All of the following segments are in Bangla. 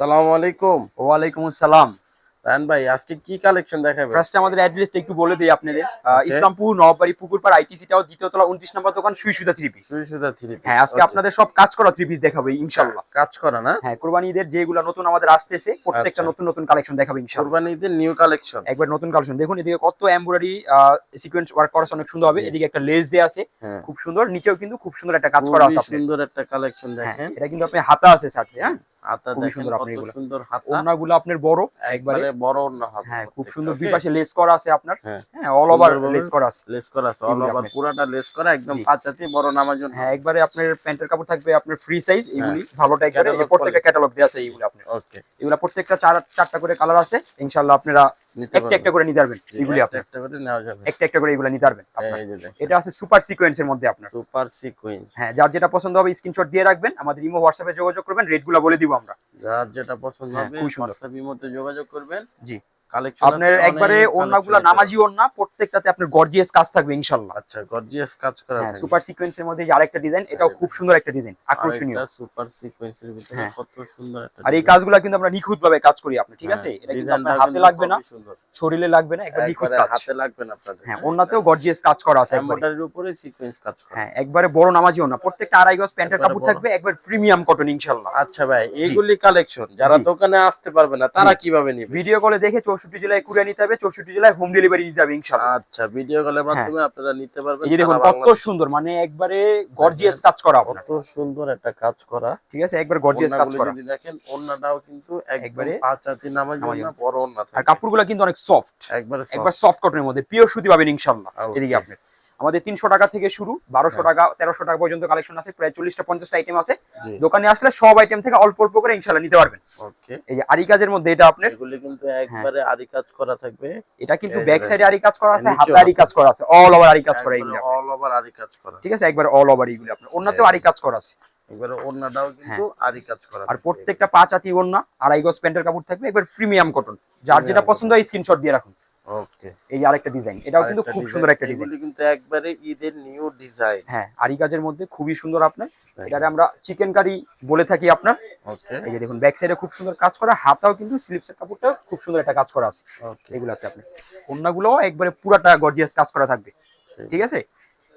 সালাম আলাইকুম। ওয়ালাইকুম আসসালাম। রায়ন ভাই আজকে কি কালেকশন দেখাবেন? ফার্স্টে আমাদের অ্যাড্রেসটা একটু বলে দিই আপনাদের. ইসলামপুর নবাবাড়ি পুকুরপাড় আইটিসিটাও দ্বিতীয় তলা উনত্রিশ নম্বর দোকান সুই সুতা থ্রি পিস সুই সুতা থ্রি হ্যাঁ আজকে আপনাদের সব কাজ করা থ্রি পিস দেখাবো ইনশাল্লাহ কাজ করা না? হ্যাঁ কোরবানি ঈদের যেগুলো নতুন আমাদের আসতেছে প্রত্যেকটা আচ্ছা। নতুন নতুন কালেকশন দেখাবো কোরবানি ঈদের নিউ কালেকশন একবার নতুন কালেকশন দেখুন এদিকে কত এমব্রয়ডারি সিকোয়েন্স ওয়ার্ক করা আছে অনেক সুন্দর হবে। এদিকে একটা লেস দেয়া আছে হ্যাঁ। খুব সুন্দর। নিচেও কিন্তু খুব সুন্দর একটা কাজ করা আছে সুন্দর একটা কালেকশন হ্যাঁ দেখেন। এটা কিন্তু আপনি হাতা আছে সাথে হ্যাঁ। হাতা খুবই দেখেন সুন্দর আপনি এগুলো। সুন্দর হাতা। ওড়নাগুলো আপনার বড় একবারে। হাতা হ্যাঁ খুব সুন্দর দুই পাশে লেস করা আছে আপনার। হ্যাঁ। হ্যাঁ অল ওভার লেস করা আছে। লেস করা আছে অল ওভার পুরাটা লেস করা একদম পাঁচাতি বড় নামার জন্য। হ্যাঁ একবারে আপনার প্যান্টের কাপড় থাকবে আপনার ফ্রি সাইজ এগুলি। প্রত্যেকটা ক্যাটালগ আছে এইগুলো আপনার। ওকে এগুলো প্রত্যেকটা চার চারটা করে কালার আছে। ইনশাআল্লাহ আপনারা একটা একটা করে নিতে পারবেন এগুলি একটা একটা করে নেওয়া যাবে। একটা একটা করে এগুলো নিতে পারবেন এটা আছে সুপার সিকোয়েন্সের মধ্যে আপনার। সুপার সিকোয়েন্স হ্যাঁ যার যেটা পছন্দ হবে স্ক্রিনশট দিয়ে রাখবেন আমাদের ইমো হোয়াটসঅ্যাপে যোগাযোগ করবেন রেটগুলো বলে দিব আমরা। যার যেটা পছন্দ হ্যাঁ, হবে হোয়াটসঅ্যাপ ইমোতে যোগাযোগ করবেন। জি। আপনার একবারে ওন্নাগুলো নামাজি ওন্না প্রত্যেকটাতে আপনার গর্জিয়াস কাজ থাকবে ইনশাআল্লাহ আচ্ছা গর্জিয়াস কাজ করা হ্যাঁ সুপার সিকোয়েন্সের মধ্যে যে আরেকটা ডিজাইন এটাও খুব সুন্দর একটা ডিজাইন আকর্ষণীয়। আরেকটা সুপার সিকোয়েন্সের ভিতরে হ্যাঁ। কত সুন্দর একটা আর এই কাজগুলো কিন্তু আমরা নিখুঁত ভাবে কাজ করি আপনি ঠিক হ্যাঁ, আছে? এটা কিন্তু আপনার হাতে লাগবে না শরীরে লাগবে না নিখুঁত কাজ। হাতে লাগবে না আপনাদের। হ্যাঁ ওন্নাতেও গর্জিয়াস কাজ করা আছে এমব্রয়ডারির উপরে সিকোয়েন্স কাজ করা। হ্যাঁ একবারে বড় নামাজিও না প্রত্যেকটা আড়াই গজ প্যান্টের কাপড় থাকবে একবার প্রিমিয়াম কটন ইনশাআল্লাহ আচ্ছা ভাই এইগুলি কালেকশন যারা দোকানে আসতে পারবে না তারা কীভাবে নিবে? ভিডিও কলে দেখে চৌষট্টি জেলায় কুড়িয়ে নিতে হবে চৌষট্টি জেলায় হোম ডেলিভারি দিতে হবে ইনশাআল্লাহ। আচ্ছা ভিডিও কলের মাধ্যমে আপনারা নিতে পারবেন এই দেখুন কত সুন্দর মানে একবারে গর্জিয়াস কাজ করা কত সুন্দর একটা কাজ করা। ঠিক আছে একবার গর্জিয়াস কাজ করা। যদি দেখেন ওন্নাটাও কিন্তু একবারে পাঁচ হাতি নামাজ জন্য। বড় ওন্না আর কাপড়গুলো কিন্তু অনেক সফট একবারে একবার সফট কটনের মধ্যে পিওর সুতি পাবেন ইনশাআল্লাহ। এদিকে আপনি। আমাদের তিনশো টাকা থেকে শুরু বারোশো হ্যাঁ। টাকা তেরোশো টাকা পর্যন্ত কালেকশন আছে প্রায় চল্লিশটা পঞ্চাশটা আইটেম আছে। দোকানে আসলে সব আইটেম থেকে অল্প অল্প করে ইনশাল্লাহ নিতে পারবেন। এই যে আরি কাজের মধ্যে এটা আপনার এগুলি কিন্তু একবারে আরি কাজ করা থাকবে। এটা কিন্তু ব্যাক। সাইডে আরি কাজ করা আছে হাতে আরি কাজ করা আছে অল ওভার আরি কাজ করা এগুলো অল ওভার আরি কাজ করা। ঠিক আছে একবার অল ওভার এগুলো আপনার। অন্যতেও আরি কাজ করা আছে। একবারে কিন্তু আরি কাজ করা আর প্রত্যেকটা পাঁচ আতি ওন্না আড়াই গজ প্যান্টের কাপড় থাকবে একবার প্রিমিয়াম কটন যার যেটা পছন্দ হয় স্ক্রিনশট দিয়ে রাখুন। ওকে এই আরেকটা ডিজাইন এটাও কিন্তু খুব সুন্দর একটা ডিজাইন কিন্তু একবারে ঈদের নিউ ডিজাইন হ্যাঁ আরি কাজের মধ্যে খুবই সুন্দর আপনার। এটারে আমরা চিকেন কারি বলে থাকি আপনার। ওকে এই যে দেখুন ব্যাক সাইডে খুব সুন্দর কাজ করা হাতাও কিন্তু স্লিপসের কাপড়টা খুব সুন্দর একটা কাজ করা আছে। ওকে এগুলাতে আপনি। অন্যগুলো একবারে পুরাটা গর্জিয়াস কাজ করা থাকবে। ঠিক আছে?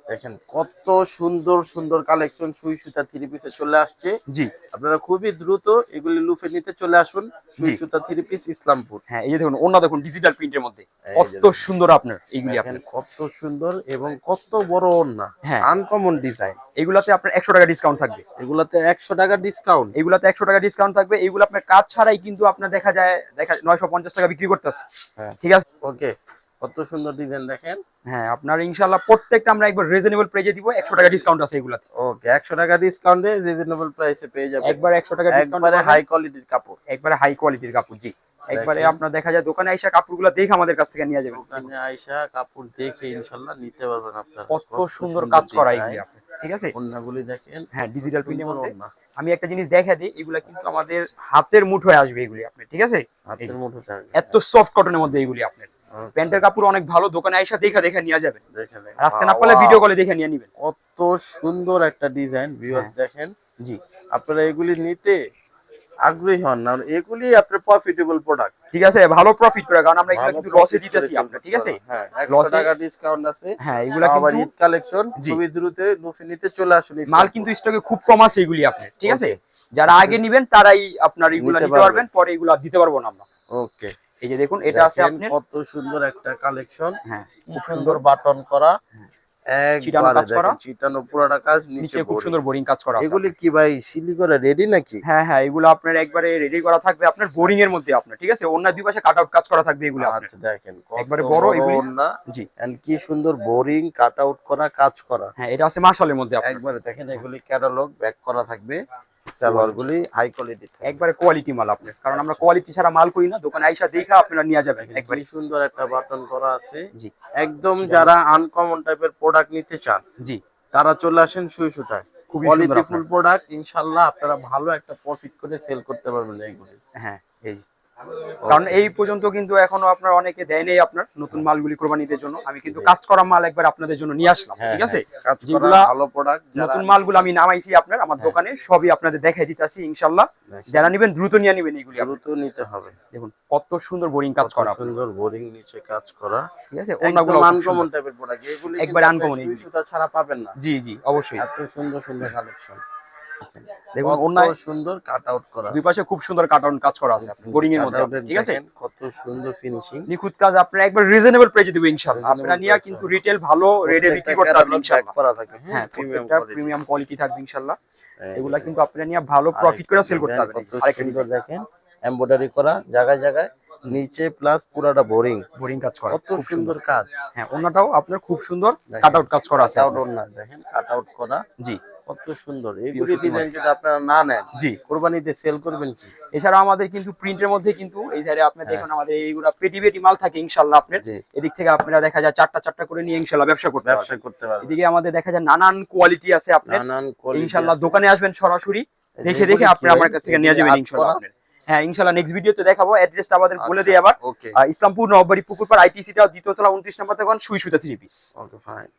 দেখেন কত সুন্দর সুন্দর কালেকশন সুই সুতা থ্রি পিসে চলে আসছে। জি। আপনারা খুবই দ্রুত এগুলি লুফে নিতে চলে আসুন সুই সুতা থ্রি পিস ইসলামপুর। হ্যাঁ এই যে দেখুন অন্য দেখুন ডিজিটাল প্রিন্টের মধ্যে। কত সুন্দর আপনার এইগুলি আপনার। কত সুন্দর এবং কত বড় ওন্না হ্যাঁ। আনকমন ডিজাইন এগুলাতে আপনার একশো টাকা ডিসকাউন্ট থাকবে। এগুলাতে একশো টাকা ডিসকাউন্ট এইগুলাতে একশো টাকা ডিসকাউন্ট থাকবে। এইগুলো আপনার কাজ ছাড়াই কিন্তু আপনার দেখা যায় দেখা নয়শো পঞ্চাশ টাকা বিক্রি করতেছে। হ্যাঁ। ঠিক আছে? ওকে কত সুন্দর ডিজাইন দেখেন। হ্যাঁ আপনার ইনশাল্লাহ প্রত্যেকটা আমরা একবার রিজনেবল প্রাইজে দিব একশো টাকা ডিসকাউন্ট আছে এগুলাতে। ওকে একশো টাকা ডিসকাউন্টে রিজনেবল প্রাইসে পেয়ে যাবেন। একবার একশো টাকা ডিসকাউন্ট একবারে হাই কোয়ালিটির কাপড়। একবারে হাই কোয়ালিটির কাপড় জি। একবারে। আপনার দেখা যায় দোকানে আইসা কাপড়গুলো দেখে আমাদের কাছ থেকে নিয়ে যাবেন। দোকানে আইসা কাপড় দেখে ইনশাল্লাহ নিতে পারবেন আপনারা। কত সুন্দর কাজ করা। এগুলি ঠিক আছে? ওড়নাগুলি দেখেন হ্যাঁ ডিজিটাল প্রিন্টের মধ্যে আমি একটা জিনিস দেখা দিই এগুলা কিন্তু আমাদের হাতের মুঠোয় আসবে এগুলি আপনার ঠিক আছে? হাতের মুঠো থাকবে এত সফট কটনের মধ্যে এগুলি আপনার। প্যান্টের কাপড় অনেক ভালো দোকানে আইসা দেখা দেখে নিয়ে যাবেন। রাস্তা না পারলে ভিডিও কলে দেখে নিয়ে নিবেন। কত সুন্দর একটা ডিজাইন ভিউয়ার্স হ্যাঁ। দেখেন। জি। আপনারা এগুলি নিতে আগ্রহী হন না এগুলি আপনার প্রফিটেবল প্রোডাক্ট ঠিক আছে ভালো প্রফিট করে কারণ আমরা এগুলো কিন্তু লসে দিতেছি আপনার ঠিক আছে? হ্যাঁ Loss 100 টাকা ডিসকাউন্ট আছে। হ্যাঁ এগুলা কিন্তু ঈদ কালেকশন খুবই দ্রুত নিতে চলে আসুন মাল কিন্তু স্টকে খুব কম আছে এগুলি আপনার ঠিক আছে? যারা আগে নিবেন তারাই আপনার এগুলা নিতে পারবেন। পরে এগুলা দিতে পারব না আমরা। ওকে এই যে দেখুন এটা আছে আপনার কত সুন্দর একটা কালেকশন হ্যাঁ খুব সুন্দর। বাটন করা চিটানো একবারে কাজ করা। দেখেন চিটানো পুরাটা কাজ নিচে নিচে খুব সুন্দর বোরিং কাজ করা এগুলি কি ভাই সিলি রেডি নাকি? হ্যাঁ হ্যাঁ এগুলো আপনার একবারে রেডি করা থাকবে আপনার বোরিং এর মধ্যে আপনার ঠিক আছে? অন্য দুই পাশে কাট আউট কাজ করা থাকবে এগুলো আচ্ছা দেখেন একবারে বড় এগুলি। জি। কি সুন্দর বোরিং কাট আউট করা কাজ করা। হ্যাঁ এটা আছে মার্শালের মধ্যে একবারে দেখেন এগুলি ক্যাটালগ ব্যাক করা থাকবে। সালোয়ার গুলি হাই কোয়ালিটি একবারে কোয়ালিটি মাল আপনার। কারণ আমরা কোয়ালিটি ছাড়া মাল করি না দোকানে আইসা দেখা আপনারা নিয়ে যাবেন একবারে। সুন্দর একটা বাটন করা আছে। জি। একদম যারা আনকমন টাইপের প্রোডাক্ট নিতে চান জি। তারা চলে আসেন সুই সুতায় খুবই সুন্দর কোয়ালিটি ফুল আপনার। প্রোডাক্ট ইনশাআল্লাহ আপনারা ভালো একটা প্রফিট করে সেল করতে পারবেন এইগুলি হ্যাঁ এই। কারণ এই পর্যন্ত কিন্তু এখনও আপনার অনেকে দেয় নেই আপনার নতুন মালগুলি কোরবানিদের জন্য। আমি কিন্তু কাজ করা মাল একবার আপনাদের জন্য নিয়ে আসলাম হ্যাঁ, ঠিক আছে? হ্যাঁ, কাজ করা যেগুলা ভালো প্রোডাক্ট নতুন মালগুলো আমি নামাইছি আপনার আমার হ্যাঁ। দোকানে সবই আপনাদের দেখাই দিতেছি ইনশাল্লাহ। যারা নেবেন দ্রুত নিয়ে নেবেন এইগুলি। দ্রুত নিতে হবে। দেখুন কত সুন্দর বোরিং কাজ করা সুন্দর বোরিং নিচে কাজ করা। ঠিক আছে? অন্যগুলো আনকমন টাইপের প্রোডাক্ট এগুলি একবার এগুলি। সুতা ছাড়া পাবেন না। জি জি অবশ্যই। এত সুন্দর সুন্দর কালেকশন দেখুন অন্যায় সুন্দর কাট আউট করা দুই পাশে খুব সুন্দর কাজ করা আছে বোরিং এর মধ্যে। ঠিক আছে? কত সুন্দর ফিনিশিং নিখুঁত কাজ আপনারা একবার রিজনেবল প্রাইসে দেবো ইনশাআল্লাহ। আপনারা নিয়ে কিন্তু রিটেল ভালো রেটে বিক্রি করতে পারবেন ইনশাআল্লাহ। করা থাকে। হ্যাঁ হ্যাঁ প্রত্যেকটা প্রিমিয়াম কোয়ালিটি থাকবে ইনশাআল্লাহ। এগুলা কিন্তু আপনারা নিয়ে ভালো প্রফিট করে সেল করতে পারবেন। আরেকটা সুন্দর দেখেন এমব্রয়ডারি করা জায়গায় জায়গায় নিচে প্লাস পুরাটা বোরিং বোরিং কাজ করা কত সুন্দর। কাজ। হ্যাঁ অন্যটাও আপনার খুব সুন্দর কাট আউট কাজ করা আছে আউট দেখেন কাট আউট করা। জি। কত সুন্দর। এইগুলি। ডিজাইন যদি আপনারা না নেন জি। কোরবানিতে সেল করবেন কি? এছাড়া আমাদের কিন্তু প্রিন্টের মধ্যে কিন্তু এই সাইডে আপনি হ্যাঁ। দেখুন আমাদের এইগুলা পেটি পেটি মাল থাকে ইনশাআল্লাহ আপনার। এদিক থেকে আপনারা দেখা যায় চারটা চারটা করে নিয়ে ইনশাআল্লাহ ব্যবসা করতে ব্যবসা করতে পারবেন। এদিকে আমাদের দেখা যায় নানান কোয়ালিটি আছে আপনার। নানান ইনশাআল্লাহ দোকানে আসবেন সরাসরি দেখে দেখে আপনি আমার কাছ থেকে নিয়ে যাবেন ইনশাআল্লাহ হ্যাঁ ইনশাআল্লাহ নেক্সট ভিডিওতে দেখাবো। অ্যাড্রেসটা আমাদের বলে আচ্ছা, দিই আবার। ইসলামপুর নববাড়ি পুকুরপাড় আইটিসিটা দ্বিতীয় তলা উনত্রিশ নম্বর দোকান সুই সুতা থ্রি পিস ওকে ফাইন